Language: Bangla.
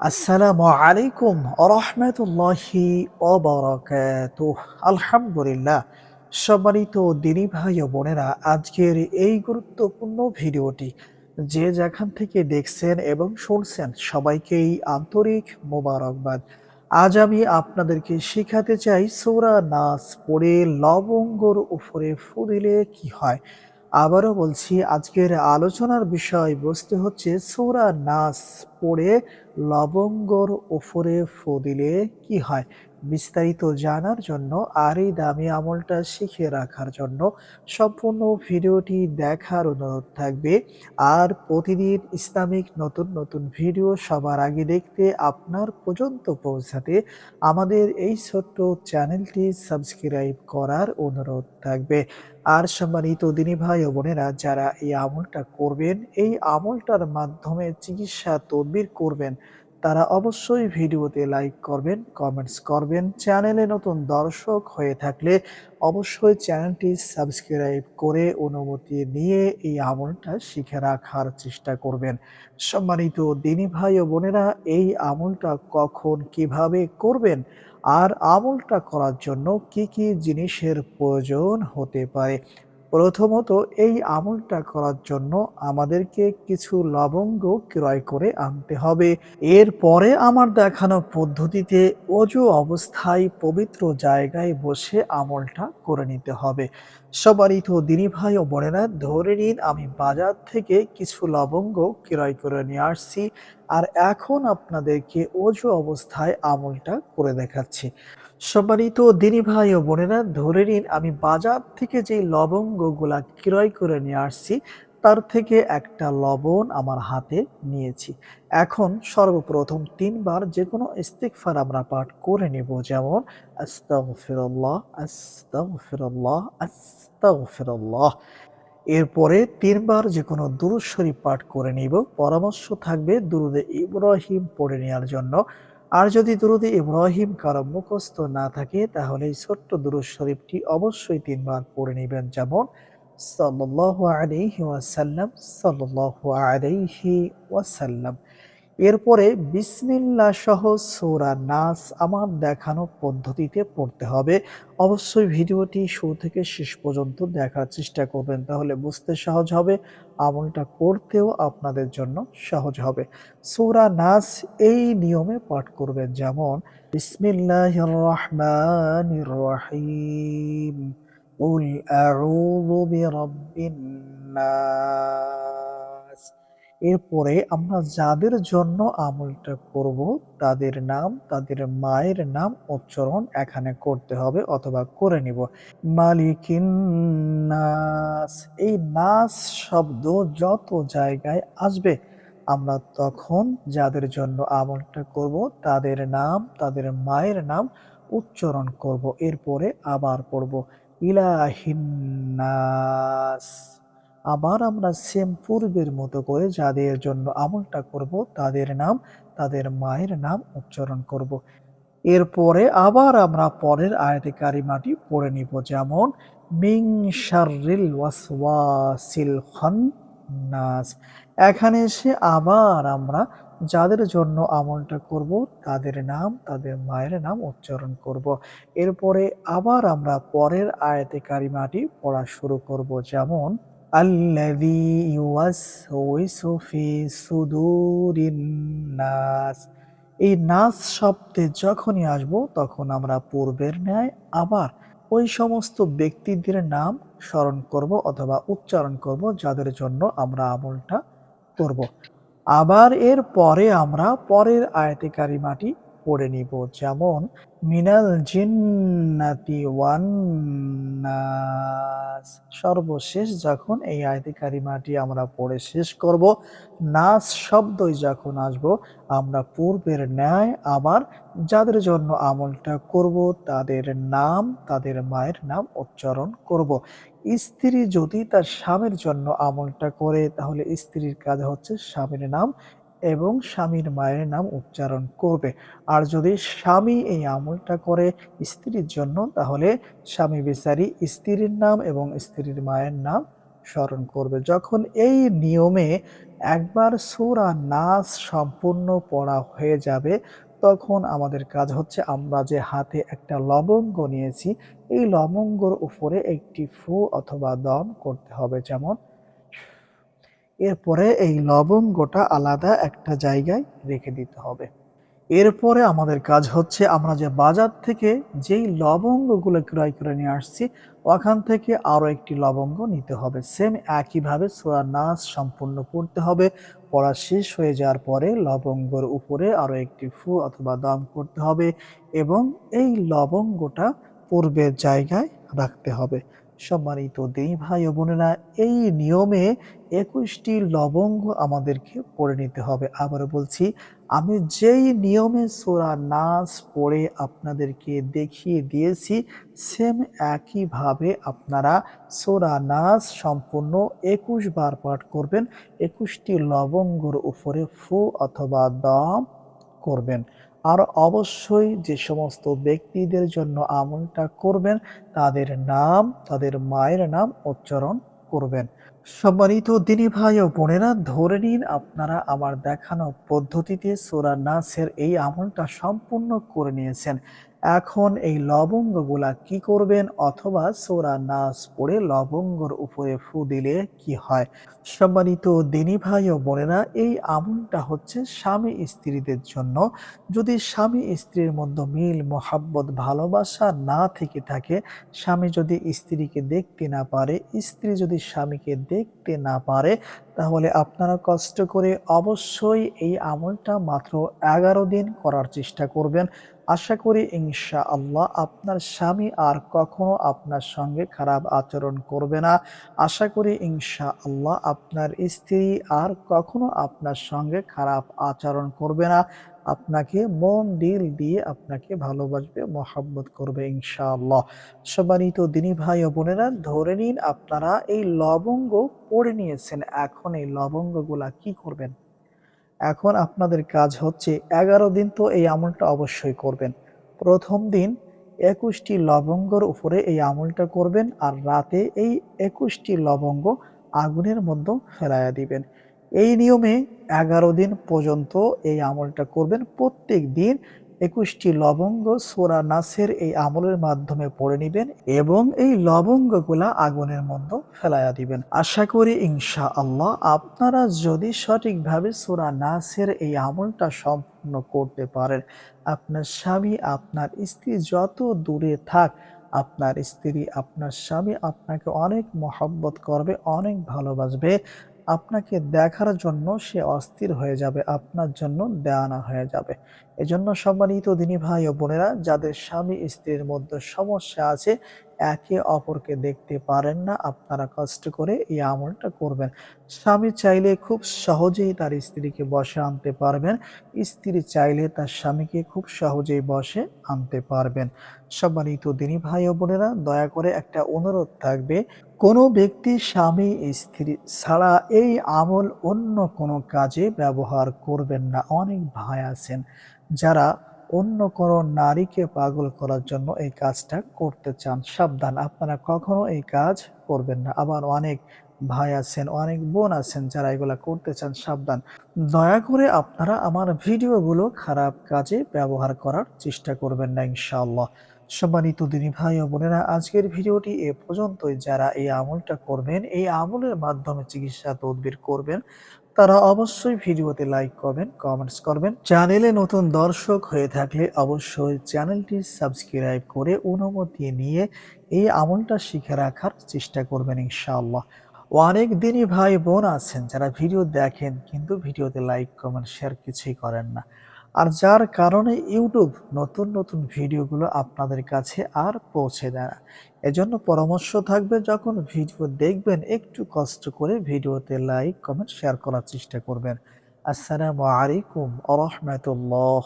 আসসালামু আলাইকুম আরহামতুল্লাহি অবরাকাতুহ আলহামদুলিল্লাহ। সম্মানিত দিনী ভাই ও বোনেরা, আজকের এই গুরুত্বপূর্ণ ভিডিওটি যে যেখান থেকে দেখছেন এবং শুনছেন সবাইকেই আন্তরিক মোবারকবাদ। আজ আমি আপনাদেরকে শেখাতে চাই সূরা নাচ পড়ে লবঙ্গর উপরে ফু দিলে কি হয়। আবারও বলছি, আজকের আলোচনার বিষয়বস্তু হচ্ছে সৌরা নাস পড়ে লবঙ্গর ওফরে ফু দিলে কি হয়? বিস্তারিত জানার জন্য আর এই দামি আমলটা শিখে রাখার জন্য সম্পূর্ণ ভিডিওটি দেখার অনুরোধ থাকবে। আর প্রতিদিন ইসলামিক নতুন নতুন ভিডিও সবার আগে দেখতে আপনার পর্যন্ত পৌঁছাতে আমাদের এই ছোট্ট চ্যানেলটি সাবস্ক্রাইব করার অনুরোধ থাকবে। আর সম্মানিত দিনী ভাই ও বোনেরা, যারা এই আমলটা করবেন, এই আমলটার মাধ্যমে চিকিৎসা তদবির করবেন তারা অবশ্যই ভিডিওতে লাইক করবেন, কমেন্টস করবেন। চ্যানেলে নতুন দর্শক হয়ে থাকলে অবশ্যই চ্যানেলটি সাবস্ক্রাইব করে অনুমতি নিয়ে এই আমলটা শিখে রাখার চেষ্টা করবেন। সম্মানিত দিনী ভাই ও বোনেরা, এই আমলটা কখন কীভাবে করবেন আর আমলটা করার জন্য কি কি জিনিসের প্রয়োজন হতে পারে প্রথমত এই আমলটা করার জন্য আমাদেরকে কিছু লবঙ্গ ক্রয় করে আনতে হবে। এরপরে আমার দেখানো পদ্ধতিতে অজু অবস্থায় পবিত্র জায়গায় বসে আমলটা করে নিতে হবে। সবারই তো দিনী ভাই ও বোনেরা, ধরে নিন আমি বাজার থেকে কিছু লবঙ্গ ক্রয় করে নিয়ে আসছি আর এখন আপনাদেরকে অজু অবস্থায় আমলটা করে দেখাচ্ছি। সবারই তো দিনী ভাই ও বোনেরা, ধরে নিন আমি বাজার থেকে যে লবঙ্গগুলা ক্রয় করে নিয়ে আসছি তার থেকে একটা লবণ আমার হাতে নিয়েছি। এখন সর্বপ্রথম তিনবার যে কোনো ইস্তিকফার আমরা পাঠ করে নেব। যেমন, আস্তাগফিরুল্লাহ আস্তাগফিরুল্লাহ আস্তাগফিরুল্লাহ। এরপরে তিনবার যে কোনো দুরুদ শরীফ পাঠ করে নিব। পরামর্শ থাকবে দুরুদে ইব্রাহিম পড়ে নেওয়ার জন্য। আর যদি দুরুদে ইব্রাহিম কারও মুখস্থ না থাকে, তাহলে এই ছোট্ট দুরুদ শরীফটি অবশ্যই তিনবার পড়ে নেবেন। যেমন এরপরে বিসমিল্লাহ সহ সূরা নাস আমার দেখানো পদ্ধতিতে পড়তে হবে। অবশ্যই ভিডিওটি শুরু থেকে শেষ পর্যন্ত দেখার চেষ্টা করবেন, তাহলে বুঝতে সহজ হবে, আমলটা করতেও আপনাদের জন্য সহজ হবে। সূরা নাস এই নিয়মে পাঠ করবেন, যেমন, বিসমিল্লাহির রহমানির রহিম। قل أعوذ برب الناس এরপরে আমরা যাদের জন্য আমলটা করব তাদের নাম তাদের মায়ের নাম উচ্চারণ এখানে করতে হবে অথবা করে নিব মালিকিন নাস এই নাস শব্দ যত জায়গায় আসবে আমরা তখন যাদের জন্য আমলটা করব তাদের নাম তাদের মায়ের নাম উচ্চারণ করব এরপরে আবার পড়ব ইলাহিন্নাস আবার আমরা সেম পূর্বের মতো করে যাদের জন্য আমলটা করব, তাদের নাম, তাদের মায়ের নাম উচ্চারণ করব। এরপরে আবার আমরা পরের আয়াতে কারিমাটি পড়ে নিব, যেমন, মিং শাররিল ওয়াসওয়াসিল খান্নাস এখানে এসে আবার আমরা যাদের জন্য আমলটা করব, তাদের নাম, তাদের মায়ের নাম উচ্চারণ করব। এরপরে আবার আমরা পরের আয়াতে কারিমাটি পড়া শুরু করব, যেমন সুদুরিন এই নাস শব্দে যখনই আসব, তখন আমরা পূর্বের ন্যায় আবার ওই সমস্ত ব্যক্তিদের নাম স্মরণ করব অথবা উচ্চারণ করব, যাদের জন্য আমরা আমলটা করব। আবার এর পরে আমরা পরের আয়াতে কারিমাটি পড়ে নিব, যেমন, মিনাল জিন্নাতি ওয়ান সর্বশেষ যখন এই আয়াতে কারিমাটি আমরা পড়ে শেষ করব, নাস শব্দই যখন আসব, আমরা পূর্বের ন্যায় আবার যাদের জন্য আমলটা করব, তাদের নাম, তাদের মায়ের নাম উচ্চারণ করব। স্ত্রী যদি তার স্বামীর জন্য আমলটা করে, তাহলে স্ত্রীর কাজ হচ্ছে স্বামীর নাম এবং স্বামীর মায়ের নাম উচ্চারণ করবে। আর যদি স্বামী এই আমলটা করে স্ত্রীর জন্য, তাহলে স্বামী বেচারি স্ত্রীর নাম এবং স্ত্রীর মায়ের নাম স্মরণ করবে। যখন এই নিয়মে একবার সূরা নাস সম্পূর্ণ পড়া হয়ে যাবে তখন আমাদের কাজ হচ্ছে আমরা যে হাতে একটা লবঙ্গ নিয়েছি, এই লবঙ্গর উপরে একটি ফু অথবা দম করতে হবে যেমন। এরপরে এই লবঙ্গটা আলাদা একটা জায়গায় রেখে দিতে হবে। এরপরে আমাদের কাজ হচ্ছে আমরা যে বাজার থেকে যেই লবঙ্গগুলো ক্রয় করে নিয়ে আসছি, ওখান থেকে আরও একটি লবঙ্গ নিতে হবে। সেম একইভাবে সোয়া নাচ সম্পূর্ণ পড়তে হবে। পড়া শেষ হয়ে যাওয়ার পরে লবঙ্গর উপরে আরও একটি ফু অথবা দাম করতে হবে এবং এই লবঙ্গটা পূর্বের জায়গায় রাখতে হবে। সম্মানিত দেই ভাই ও বোনেরা, এই নিয়মে একুশটি লবঙ্গ আমাদেরকে পড়ে নিতে হবে। আবারও বলছি, আমি যেই নিয়মে সোরা নাচ পড়ে আপনাদেরকে দেখিয়ে দিয়েছি, সেম একইভাবে আপনারা সোরা নাচ সম্পূর্ণ একুশ বার পাঠ করবেন, একুশটি লবঙ্গর উপরে ফু অথবা দম করবেন। আর অবশ্যই যে সমস্ত ব্যক্তিদের জন্য আমলটা করবেন, তাদের নাম, তাদের মায়ের নাম উচ্চারণ করবেন। সম্মানিত দিনী ভাই ও বোনেরা, ধরে নিন আপনারা আমার দেখানো পদ্ধতিতে সোরা নাসের এই আমলটা সম্পূর্ণ করে নিয়েছেন। এখন এই লবঙ্গগুলা কি করবেন? অথবা সোরা নাস পড়ে লবঙ্গর উপরে ফু দিলে কি হয়? সম্মানিত দিনী ভাই ও বোনেরা, এই আমলটা হচ্ছে স্বামী স্ত্রীদের জন্য। যদি স্বামী স্ত্রীর মধ্যে মিল, মোহাব্বত, ভালোবাসা না থেকে থাকে, স্বামী যদি স্ত্রীকে দেখতে না পারে, স্ত্রী যদি স্বামীকে দেখতে না পারে, তাহলে আপনারা কষ্ট করে অবশ্যই এই আমলটা মাত্র এগারো দিন করার চেষ্টা করবেন। আশা করি ইনশা আল্লাহ আপনার স্বামী আর কখনো আপনার সঙ্গে খারাপ আচরণ করবে না। আশা করি ইনশা আল্লাহ আপনার স্ত্রী আর কখনো আপনার সঙ্গে খারাপ আচরণ করবে না। আপনাকে মন, দিল দিয়ে আপনাকে ভালোবাসবে, মহাব্বত করবে ইনশাআল্লাহ। সম্মানিত দিনী ভাই ও বোনেরা, ধরে নিন আপনারা এই লবঙ্গ পড়ে নিয়েছেন। এখন এই লবঙ্গগুলা কি করবেন? এখন আপনাদের কাজ হচ্ছে এগারো দিন তো এই আমলটা অবশ্যই করবেন। প্রথম দিন একুশটি লবঙ্গর উপরে এই আমলটা করবেন আর রাতে এই একুশটি লবঙ্গ আগুনের মধ্যে ফেলাইয়া দিবেন। এই নিয়মে এগারো দিন পর্যন্ত এই আমলটা করবেন। প্রত্যেক দিন একুশটি লবঙ্গ সোরা নাসের এই আমলের মাধ্যমে পড়ে নিবেন এবং এই লবঙ্গগুলা আগুনের মধ্যে ফেলাইয়া দিবেন। আশা করি ইনশা আল্লাহ আপনারা যদি সঠিকভাবে সোরা নাসের এই আমলটা সম্পূর্ণ করতে পারেন, আপনার স্বামী, আপনার স্ত্রী যত দূরে থাক, আপনার স্ত্রী, আপনার স্বামী আপনাকে অনেক মহব্বত করবে, অনেক ভালোবাসবে। আপনাকে দেখার জন্য সে অস্থির হয়ে যাবে, আপনার জন্য দেয়ানা হয়ে যাবে। এজন্য সম্মানিত দিনী ভাই ও বোনেরা, যাদের স্বামী স্ত্রীর মধ্যে সমস্যা আছে একে অপরকে দেখতে পারেন না। আপনারা কষ্ট করে এই আমলটা করবেন। স্বামী চাইলে খুব সহজেই তার স্ত্রীকে বসে আনতে পারবেন। স্ত্রী চাইলে তার স্বামীকে খুব সহজেই বসে আনতে পারবেন। সম্মানিত দিনী ভাই ও বোনেরা, দয়া করে একটা অনুরোধ থাকবে। কোনো ব্যক্তি স্বামী, স্ত্রী ছাড়া এই আমল অন্য কোনো কাজে ব্যবহার করবেন না। অনেক ভাই আছেন যারা অন্য কোনো নারীকে পাগল করার জন্য এই কাজটা করতে চান, সাবধান। আপনারা কখনো এই কাজ করবেন না। আবার অনেক ভাই আছেন, অনেক বোন আছেন যারা এগুলা করতে চান, সাবধান। দয়া করে আপনারা আমার ভিডিওগুলো খারাপ কাজে ব্যবহার করার চেষ্টা করবেন না, ইনশাআল্লাহ। সম্মানিত দিনী ভাই ও বোনেরা, আজকের ভিডিওটি এ পর্যন্তই। যারা এই আমলটা করবেন, এই আমলের মাধ্যমে চিকিৎসা তদবির করবেন, তারা অবশ্যই ভিডিওতে লাইক করবেন কমেন্টস করবেন। চ্যানেলে নতুন দর্শক হয়ে থাকলে অবশ্যই চ্যানেলটি সাবস্ক্রাইব করে অনুমতি নিয়ে এই আমলটা শিখে রাখার চেষ্টা করবেন ইনশাআল্লাহ। অনেক দিনই ভাই বোন আছেন, যারা ভিডিও দেখেন কিন্তু ভিডিওতে লাইক কমেন্ট শেয়ার কিছুই করেন না। আর যার কারণে ইউটিউব নতুন নতুন ভিডিওগুলো আপনাদের কাছে আর পৌঁছে দেয় না। এজন্য পরামর্শ থাকবে যখন ভিডিও দেখবেন, একটু কষ্ট করে ভিডিওতে লাইক, কমেন্ট, শেয়ার করার চেষ্টা করবেন। আসসালামু আলাইকুম আ রহমতুল্লাহ।